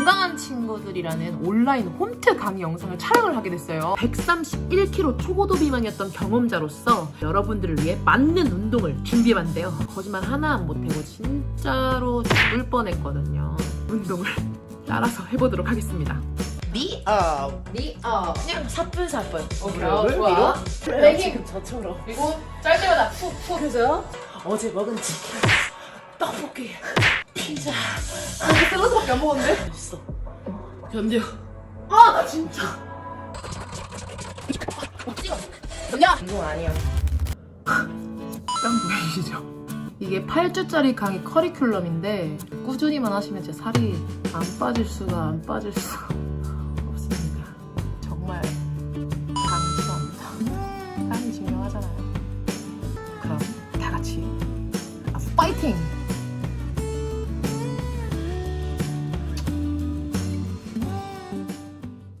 건강한 친구들이라는 온라인 홈트 강의 영상을 촬영을 하게 됐어요. 131kg 초고도 비만이었던 경험자로서 여러분들을 위해 맞는 운동을 준비해봤는데요. 거짓말 하나 안 못하고 진짜로 죽을 뻔했거든요. 운동을 따라서 해보도록 하겠습니다. 리업 리어 그냥 사뿐사뿐 그래요? 무릎을 좋아. 지금 저처럼 그리고 짤 때마다 푹푹 그래서 어제 먹은 치킨 떡볶이 피자 샐러드 밖에 안 먹었는데? 맛있어. 견뎌. 아, 나 진짜. 찍어. 그냥. 이건 아니야. 땀 보이시죠? 이게 8주짜리 강의 커리큘럼인데 꾸준히만 하시면 제 살이 안 빠질 수가 안 빠질 수가 없습니다. 정말 감사합니다 땀이 음, 중요하잖아요 그럼 다 같이 파이팅!